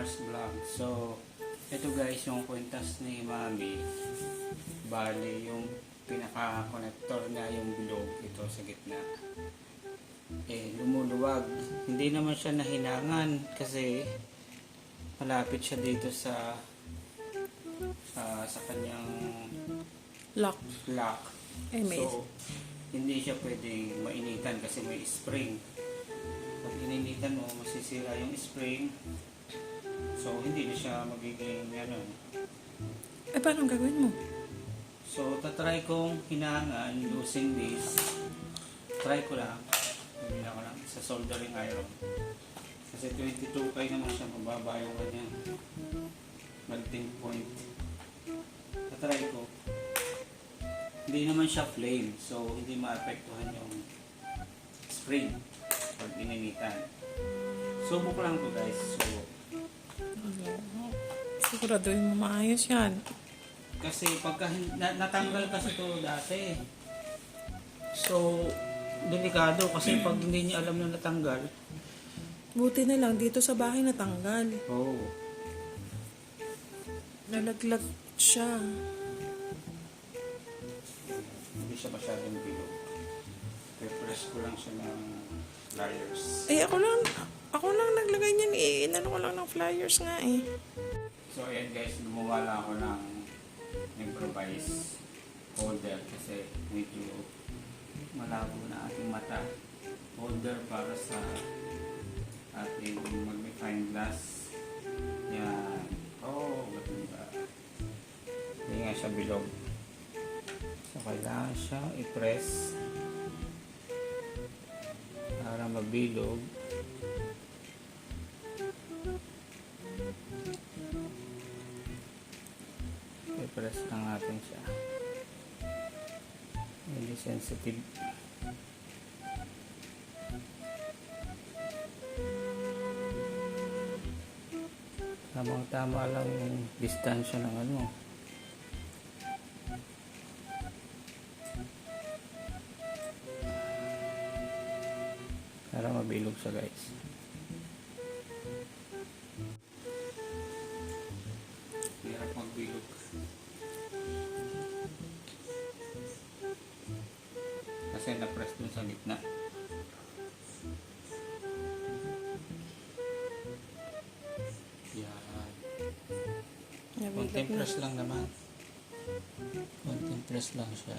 Bangers Vlog. So, ito guys yung kwintas ni Mami. Bali, yung pinaka-connector na yung bilog ito sa gitna. Eh, lumuluwag. Hindi naman siya nahinangan kasi malapit siya dito sa ah, sa kanyang Lock. lock. Eh, may- So, hindi siya pwedeng mainitan kasi may spring. Pag ininitan mo, masisira yung spring. So, hindi na siya magiging ano. Eh, paano gagawin mo? So, tatry kong hinangan using this. Try ko lang. Hindi ako lang sa soldering iron. Kasi 22 kayo naman siya mababa yung kanyang melting point. Tatry ko. Hindi naman siya flame. So, hindi maapektuhan yung spring pag ininitan. Subok lang to guys. Subok. Siguraduhin mo maayos yan. Kasi pagka na, natanggal kasi to dati. So, delikado kasi pag hindi niya alam na natanggal, Buti na lang dito sa bahay natanggal. oh, Nalaglag siya. hindi siya masyadong bilog. Press ko lang siya ng pliers. Eh, ako lang, ako lang naglagay niyan eh. Inano ko lang ng flyers nga eh. So, ayan guys, gumawa lang ako ng improvise holder kasi medyo malabo na ating mata. Holder para sa ating magnifying glass. Yan. Oh, ganda. Hindi nga siya bilog. So, kailangan siya i-press para mabilog. I-press lang natin siya. Hindi sensitive. Tamang tama lang yung distansya ng ano. Para mabilog siya guys. Sa gitna. Yan. Konting press lang naman. Konting press lang siya.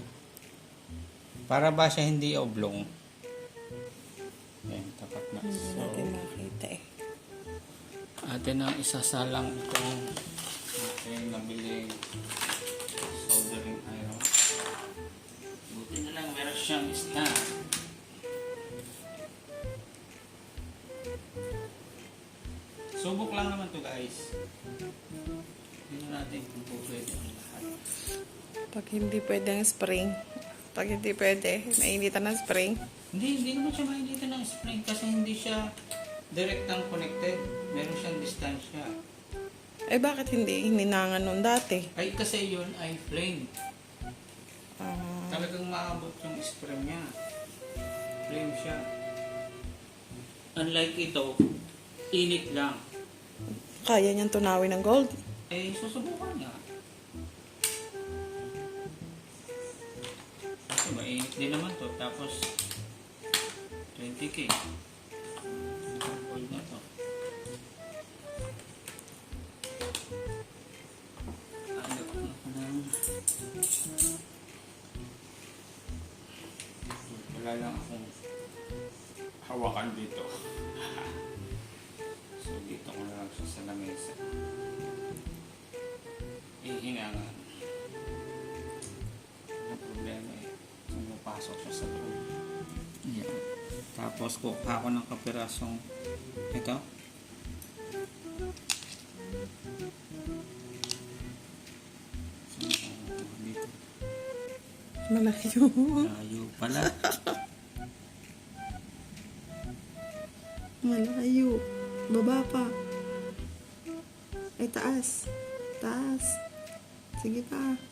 Para ba siya hindi oblong? Yan, tapat na. Hindi So, natin makita eh. atin ang isasalang itong ating nabiling Subok lang naman to guys. Tingnan natin kung po pwede ang lahat. Pag hindi pwede ang spring. Pag hindi pwede, nainitan ng spring. Hindi, hindi naman siya mainitan ng spring kasi hindi siya direct ang connected. Meron siyang distansya. Eh bakit hindi hininangan nun dati? Ay kasi yun ay flame. Ah, Talagang maabot yung spring niya. Flame siya. Unlike ito, init lang. Kaya niyang tunawin ng gold. Eh, susubukan niya. Kasi mainit din naman to. Tapos, 20k. Gold na to. Hanap na ako ng... Wala lang akong hawakan dito. Ihingangan. Ang problema eh, pumapasok siya sa loob. Yan. Tapos kukuha ko ng kapirasong ito. Malayo. Layo pala. Malayo. Baba pa. Ay, taas. Taas. Sige pa.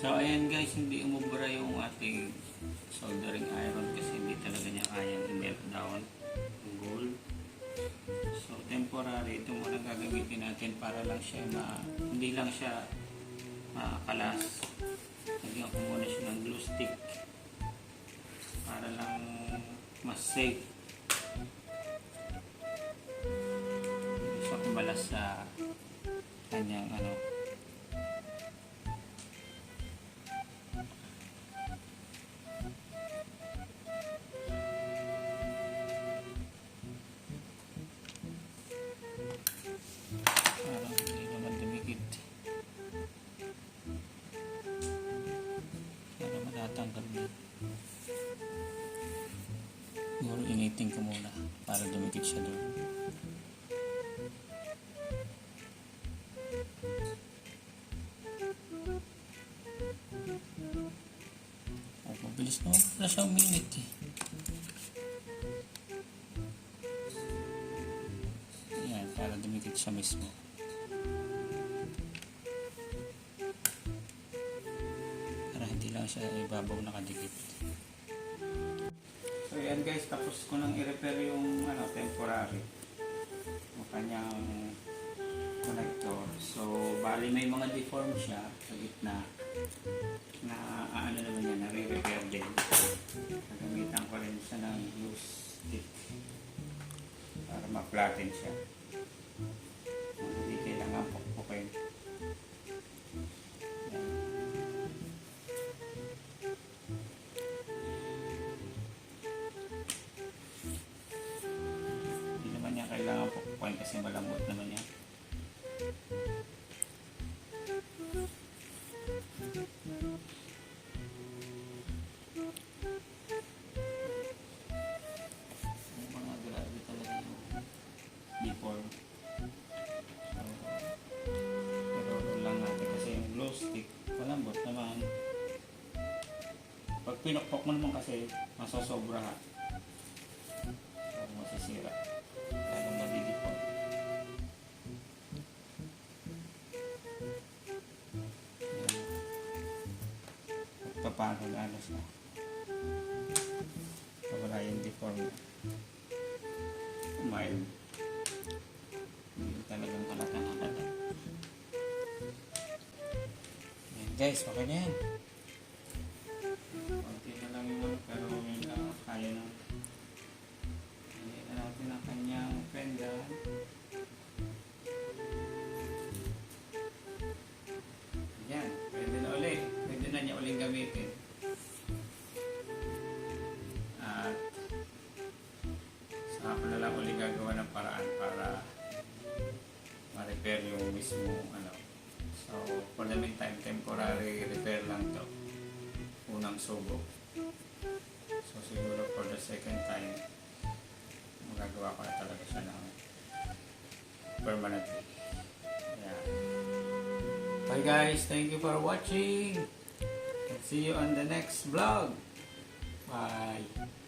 So ayan guys, hindi umubra yung ating soldering iron kasi hindi talaga niya kayang i-melt down ang gold. So temporary, ito muna gagamitin natin para lang siya ma, hindi lang siya makakalas. Lagyan ko muna siya ng glue stick para lang mas safe. Hindi siya kumalas sa kanyang ano, Siguro initin ko muna para dumikit siya doon. Oh, mabilis naman pala siya uminit eh. Ayan, para dumikit siya mismo. Para hindi lang siya ibabaw nakadikit. So yan guys, tapos ko nang i-repair yung ano, temporary. Yung kanyang connector. So, bali may mga deform siya sa gitna na ano naman yan, nare-repair din. Gagamitan ko rin siya ng glue stick para ma-flatten siya. Kasi malambot naman yan. Mga grabe talaga yung deform. So, pero lang natin kasi yung malambot naman. Pag pinokpok mo naman kasi, masosobra ha. Paano alas na. Wala yung deform. Mild. Hindi talagang. Yan guys, okay na yan. Saka ko na lang ulit gagawa ng paraan para ma-repair yung mismo ano. So, for the meantime, temporary repair lang to. Unang subo. So, siguro for the second time, magagawa ko na talaga siya ng permanently. Yeah. Bye guys, thank you for watching. And see you on the next vlog. Bye.